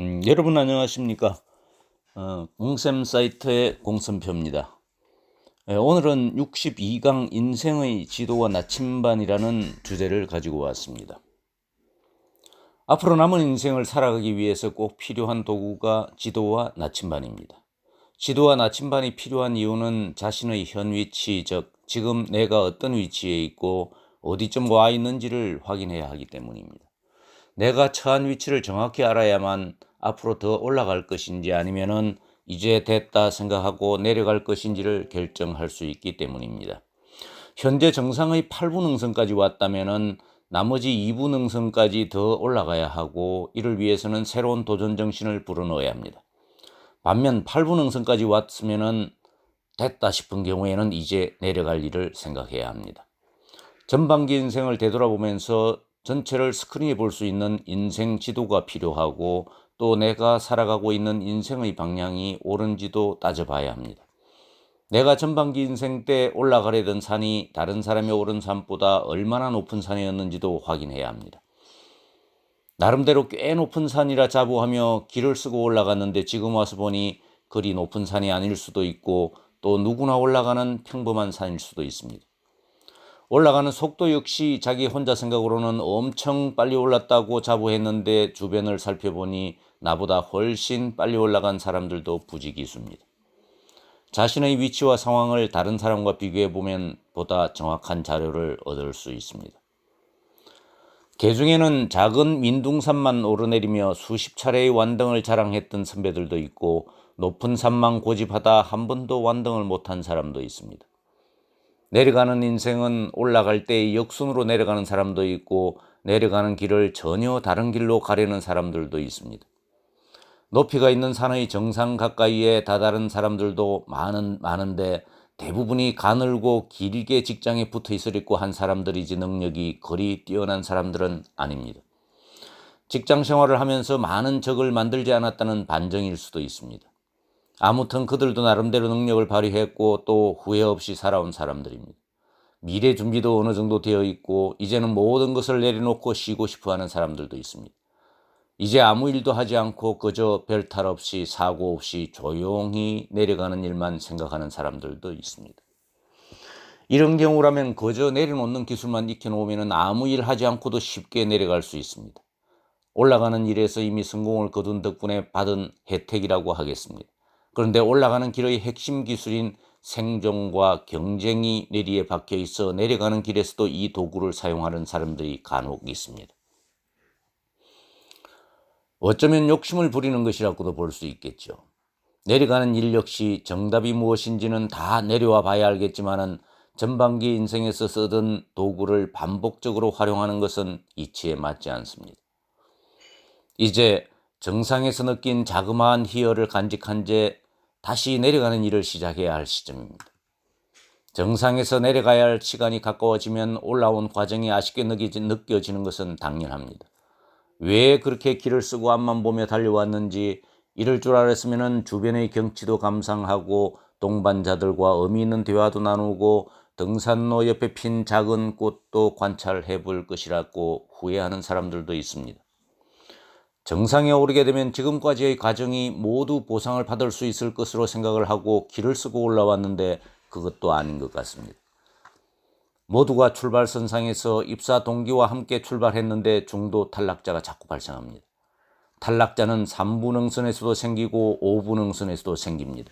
음, 여러분 안녕하십니까? 어, 공샘 사이트의 공선표입니다. 예, 오늘은 62강 인생의 지도와 나침반이라는 주제를 가지고 왔습니다. 앞으로 남은 인생을 살아가기 위해서 꼭 필요한 도구가 지도와 나침반입니다. 지도와 나침반이 필요한 이유는 자신의 현 위치, 즉 지금 내가 어떤 위치에 있고 어디쯤 와 있는지를 확인해야 하기 때문입니다. 내가 처한 위치를 정확히 알아야만 앞으로 더 올라갈 것인지 아니면은 이제 됐다 생각하고 내려갈 것인지를 결정할 수 있기 때문입니다. 현재 정상의 8분 능선까지 왔다면은 나머지 2분 능선까지 더 올라가야 하고 이를 위해서는 새로운 도전 정신을 불어넣어야 합니다. 반면 8분 능선까지 왔으면은 됐다 싶은 경우에는 이제 내려갈 일을 생각해야 합니다. 전반기 인생을 되돌아보면서 전체를 스크린에 볼 수 있는 인생 지도가 필요하고 또 내가 살아가고 있는 인생의 방향이 옳은지도 따져봐야 합니다. 내가 전반기 인생 때 올라가려던 산이 다른 사람이 오른 산보다 얼마나 높은 산이었는지도 확인해야 합니다. 나름대로 꽤 높은 산이라 자부하며 길을 쓰고 올라갔는데 지금 와서 보니 그리 높은 산이 아닐 수도 있고 또 누구나 올라가는 평범한 산일 수도 있습니다. 올라가는 속도 역시 자기 혼자 생각으로는 엄청 빨리 올랐다고 자부했는데 주변을 살펴보니 나보다 훨씬 빨리 올라간 사람들도 부지기수입니다. 자신의 위치와 상황을 다른 사람과 비교해 보면 보다 정확한 자료를 얻을 수 있습니다. 개중에는 작은 민둥산만 오르내리며 수십 차례의 완등을 자랑했던 선배들도 있고 높은 산만 고집하다 한 번도 완등을 못한 사람도 있습니다. 내려가는 인생은 올라갈 때 역순으로 내려가는 사람도 있고 내려가는 길을 전혀 다른 길로 가려는 사람들도 있습니다. 높이가 있는 산의 정상 가까이에 다다른 사람들도 많은 많은데 대부분이 가늘고 길게 직장에 붙어 있으려고 한 사람들이지 능력이 거리 뛰어난 사람들은 아닙니다. 직장 생활을 하면서 많은 적을 만들지 않았다는 반정일 수도 있습니다. 아무튼 그들도 나름대로 능력을 발휘했고 또 후회 없이 살아온 사람들입니다. 미래 준비도 어느 정도 되어 있고 이제는 모든 것을 내려놓고 쉬고 싶어 하는 사람들도 있습니다. 이제 아무 일도 하지 않고 그저 별탈 없이 사고 없이 조용히 내려가는 일만 생각하는 사람들도 있습니다. 이런 경우라면 그저 내려놓는 기술만 익혀놓으면 아무 일 하지 않고도 쉽게 내려갈 수 있습니다. 올라가는 일에서 이미 성공을 거둔 덕분에 받은 혜택이라고 하겠습니다. 그런데 올라가는 길의 핵심 기술인 생존과 경쟁이 내리에 박혀 있어 내려가는 길에서도 이 도구를 사용하는 사람들이 간혹 있습니다. 어쩌면 욕심을 부리는 것이라고도 볼 수 있겠죠. 내려가는 일 역시 정답이 무엇인지는 다 내려와 봐야 알겠지만은 전반기 인생에서 쓰던 도구를 반복적으로 활용하는 것은 이치에 맞지 않습니다. 이제 정상에서 느낀 자그마한 희열을 간직한 채 다시 내려가는 일을 시작해야 할 시점입니다. 정상에서 내려가야 할 시간이 가까워지면 올라온 과정이 아쉽게 느껴지는 것은 당연합니다. 왜 그렇게 길을 쓰고 앞만 보며 달려왔는지 이럴 줄 알았으면 주변의 경치도 감상하고 동반자들과 의미 있는 대화도 나누고 등산로 옆에 핀 작은 꽃도 관찰해 볼 것이라고 후회하는 사람들도 있습니다. 정상에 오르게 되면 지금까지의 과정이 모두 보상을 받을 수 있을 것으로 생각을 하고 길을 쓰고 올라왔는데 그것도 아닌 것 같습니다. 모두가 출발선상에서 입사 동기와 함께 출발했는데 중도 탈락자가 자꾸 발생합니다. 탈락자는 3부 능선에서도 생기고 5부 능선에서도 생깁니다.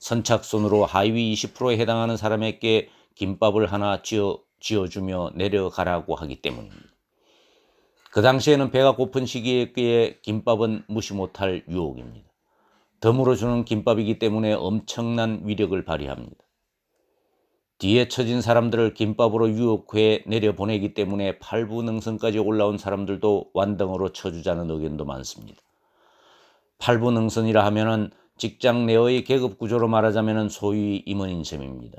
선착순으로 하위 20%에 해당하는 사람에게 김밥을 하나 쥐어, 쥐어주며 내려가라고 하기 때문입니다. 그 당시에는 배가 고픈 시기에 김밥은 무시 못할 유혹입니다. 덤으로 주는 김밥이기 때문에 엄청난 위력을 발휘합니다. 뒤에 처진 사람들을 김밥으로 유혹해 내려보내기 때문에 팔부 능선까지 올라온 사람들도 완등으로 쳐주자는 의견도 많습니다. 팔부 능선이라 하면은 직장 내의 계급 구조로 말하자면 소위 임원인 셈입니다.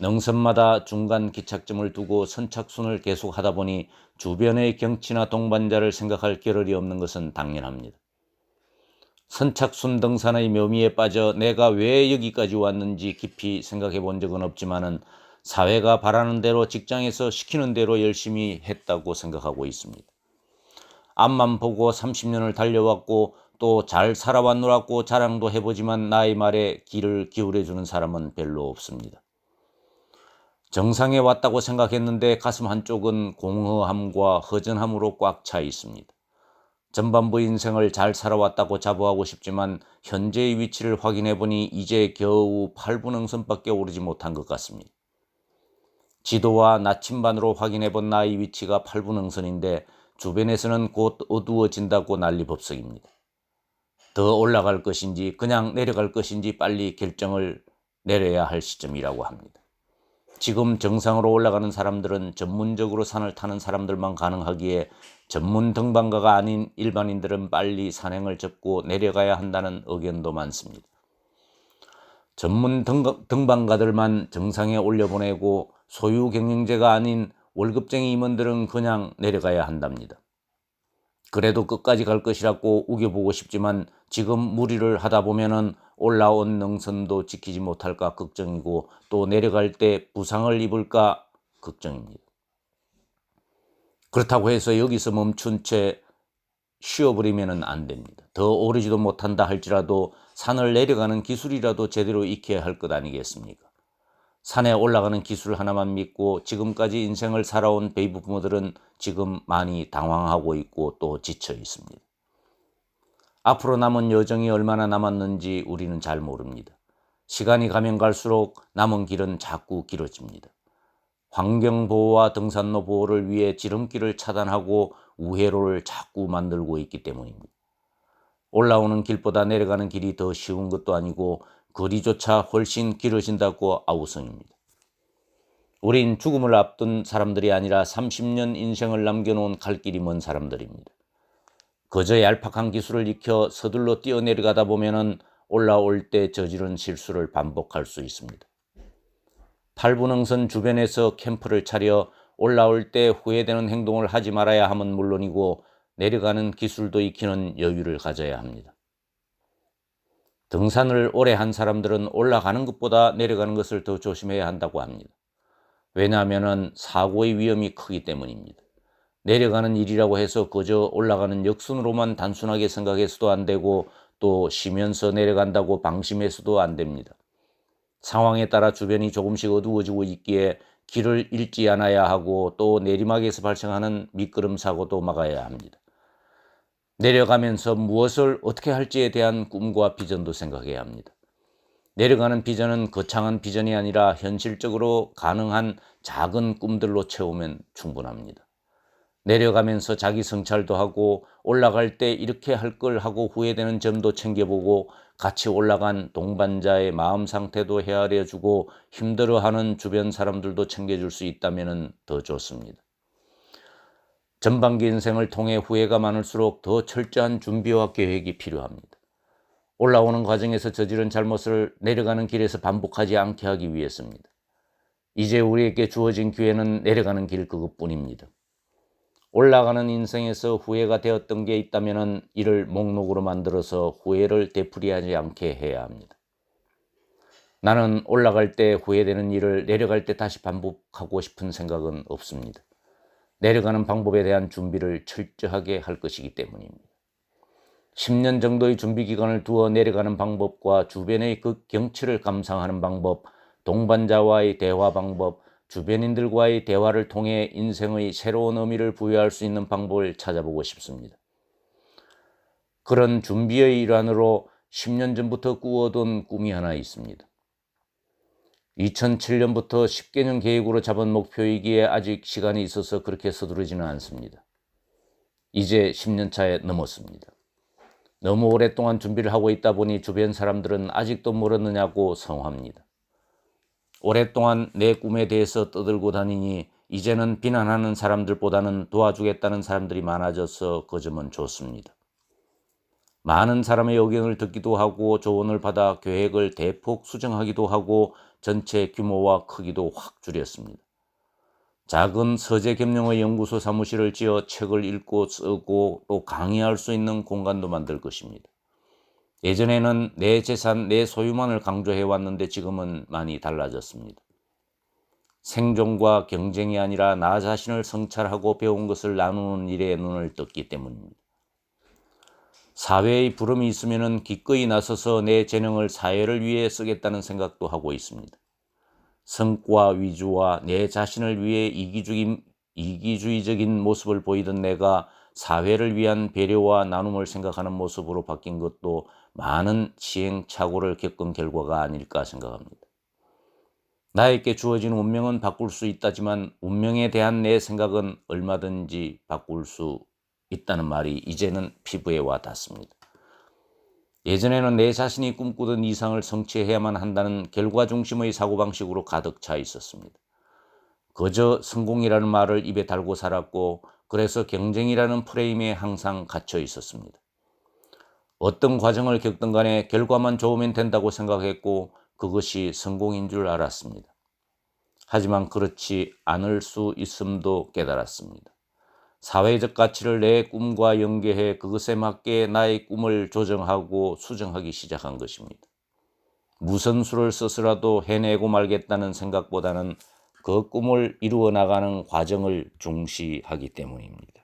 능선마다 중간 기착점을 두고 선착순을 계속하다 보니 주변의 경치나 동반자를 생각할 겨를이 없는 것은 당연합니다. 선착순 등산의 묘미에 빠져 내가 왜 여기까지 왔는지 깊이 생각해 본 적은 없지만은 사회가 바라는 대로 직장에서 시키는 대로 열심히 했다고 생각하고 있습니다. 앞만 보고 30년을 달려왔고 또 잘 살아왔노라고 자랑도 해보지만 나의 말에 귀를 기울여주는 사람은 별로 없습니다. 정상에 왔다고 생각했는데 가슴 한쪽은 공허함과 허전함으로 꽉 차 있습니다. 전반부 인생을 잘 살아왔다고 자부하고 싶지만 현재의 위치를 확인해 보니 이제 겨우 8분 응선밖에 오르지 못한 것 같습니다. 지도와 나침반으로 확인해 본 나의 위치가 8분 응선인데 주변에서는 곧 어두워진다고 난리법석입니다. 더 올라갈 것인지 그냥 내려갈 것인지 빨리 결정을 내려야 할 시점이라고 합니다. 지금 정상으로 올라가는 사람들은 전문적으로 산을 타는 사람들만 가능하기에 전문 등반가가 아닌 일반인들은 빨리 산행을 접고 내려가야 한다는 의견도 많습니다. 전문 등 반가들만 정상에 올려보내고 소유 경영제가 아닌 월급쟁이 임원들은 그냥 내려가야 한답니다. 그래도 끝까지 갈 것이라고 우겨보고 싶지만 지금 무리를 하다 보면은 올라온 능선도 지키지 못할까 걱정이고 또 내려갈 때 부상을 입을까 걱정입니다. 그렇다고 해서 여기서 멈춘 채 쉬어버리면 안 됩니다. 더 오르지도 못한다 할지라도 산을 내려가는 기술이라도 제대로 익혀야 할 것 아니겠습니까? 산에 올라가는 기술 하나만 믿고 지금까지 인생을 살아온 베이브 부모들은 지금 많이 당황하고 있고 또 지쳐 있습니다. 앞으로 남은 여정이 얼마나 남았는지 우리는 잘 모릅니다. 시간이 가면 갈수록 남은 길은 자꾸 길어집니다. 환경보호와 등산로 보호를 위해 지름길을 차단하고 우회로를 자꾸 만들고 있기 때문입니다. 올라오는 길보다 내려가는 길이 더 쉬운 것도 아니고 거리조차 훨씬 길어진다고 아우성입니다. 우린 죽음을 앞둔 사람들이 아니라 30년 인생을 남겨놓은 갈 길이 먼 사람들입니다. 그저 얄팍한 기술을 익혀 서둘러 뛰어내려가다 보면 올라올 때 저지른 실수를 반복할 수 있습니다. 8분흥선 주변에서 캠프를 차려 올라올 때 후회되는 행동을 하지 말아야 함은 물론이고 내려가는 기술도 익히는 여유를 가져야 합니다. 등산을 오래 한 사람들은 올라가는 것보다 내려가는 것을 더 조심해야 한다고 합니다. 왜냐하면 사고의 위험이 크기 때문입니다. 내려가는 일이라고 해서 그저 올라가는 역순으로만 단순하게 생각해서도 안 되고 또 쉬면서 내려간다고 방심해서도 안 됩니다. 상황에 따라 주변이 조금씩 어두워지고 있기에 길을 잃지 않아야 하고 또 내리막에서 발생하는 미끄럼 사고도 막아야 합니다. 내려가면서 무엇을 어떻게 할지에 대한 꿈과 비전도 생각해야 합니다. 내려가는 비전은 거창한 비전이 아니라 현실적으로 가능한 작은 꿈들로 채우면 충분합니다. 내려가면서 자기 성찰도 하고 올라갈 때 이렇게 할 걸 하고 후회되는 점도 챙겨보고 같이 올라간 동반자의 마음 상태도 헤아려 주고 힘들어하는 주변 사람들도 챙겨줄 수 있다면 더 좋습니다. 전반기 인생을 통해 후회가 많을수록 더 철저한 준비와 계획이 필요합니다. 올라오는 과정에서 저지른 잘못을 내려가는 길에서 반복하지 않게 하기 위해서입니다. 이제 우리에게 주어진 기회는 내려가는 길 그것뿐입니다. 올라가는 인생에서 후회가 되었던 게 있다면 이를 목록으로 만들어서 후회를 되풀이하지 않게 해야 합니다. 나는 올라갈 때 후회되는 일을 내려갈 때 다시 반복하고 싶은 생각은 없습니다. 내려가는 방법에 대한 준비를 철저하게 할 것이기 때문입니다. 10년 정도의 준비 기간을 두어 내려가는 방법과 주변의 그 경치를 감상하는 방법, 동반자와의 대화 방법, 주변인들과의 대화를 통해 인생의 새로운 의미를 부여할 수 있는 방법을 찾아보고 싶습니다. 그런 준비의 일환으로 10년 전부터 꾸어둔 꿈이 하나 있습니다. 2007년부터 10개년 계획으로 잡은 목표이기에 아직 시간이 있어서 그렇게 서두르지는 않습니다. 이제 10년 차에 넘었습니다. 너무 오랫동안 준비를 하고 있다 보니 주변 사람들은 아직도 모르느냐고 성합니다. 오랫동안 내 꿈에 대해서 떠들고 다니니 이제는 비난하는 사람들보다는 도와주겠다는 사람들이 많아져서 그 점은 좋습니다. 많은 사람의 의견을 듣기도 하고 조언을 받아 계획을 대폭 수정하기도 하고 전체 규모와 크기도 확 줄였습니다. 작은 서재 겸용의 연구소 사무실을 지어 책을 읽고 쓰고 또 강의할 수 있는 공간도 만들 것입니다. 예전에는 내 재산, 내 소유만을 강조해 왔는데 지금은 많이 달라졌습니다. 생존과 경쟁이 아니라 나 자신을 성찰하고 배운 것을 나누는 일에 눈을 떴기 때문입니다. 사회의 부름이 있으면 기꺼이 나서서 내 재능을 사회를 위해 쓰겠다는 생각도 하고 있습니다. 성과 위주와 내 자신을 위해 이기주의, 이기주의적인 모습을 보이던 내가 사회를 위한 배려와 나눔을 생각하는 모습으로 바뀐 것도 많은 시행착오를 겪은 결과가 아닐까 생각합니다. 나에게 주어진 운명은 바꿀 수 있다지만 운명에 대한 내 생각은 얼마든지 바꿀 수 있다는 말이 이제는 피부에 와 닿습니다. 예전에는 내 자신이 꿈꾸던 이상을 성취해야만 한다는 결과 중심의 사고방식으로 가득 차 있었습니다. 그저 성공이라는 말을 입에 달고 살았고 그래서 경쟁이라는 프레임에 항상 갇혀 있었습니다. 어떤 과정을 겪든 간에 결과만 좋으면 된다고 생각했고 그것이 성공인 줄 알았습니다. 하지만 그렇지 않을 수 있음도 깨달았습니다. 사회적 가치를 내 꿈과 연계해 그것에 맞게 나의 꿈을 조정하고 수정하기 시작한 것입니다. 무슨 수를 써서라도 해내고 말겠다는 생각보다는 그 꿈을 이루어 나가는 과정을 중시하기 때문입니다.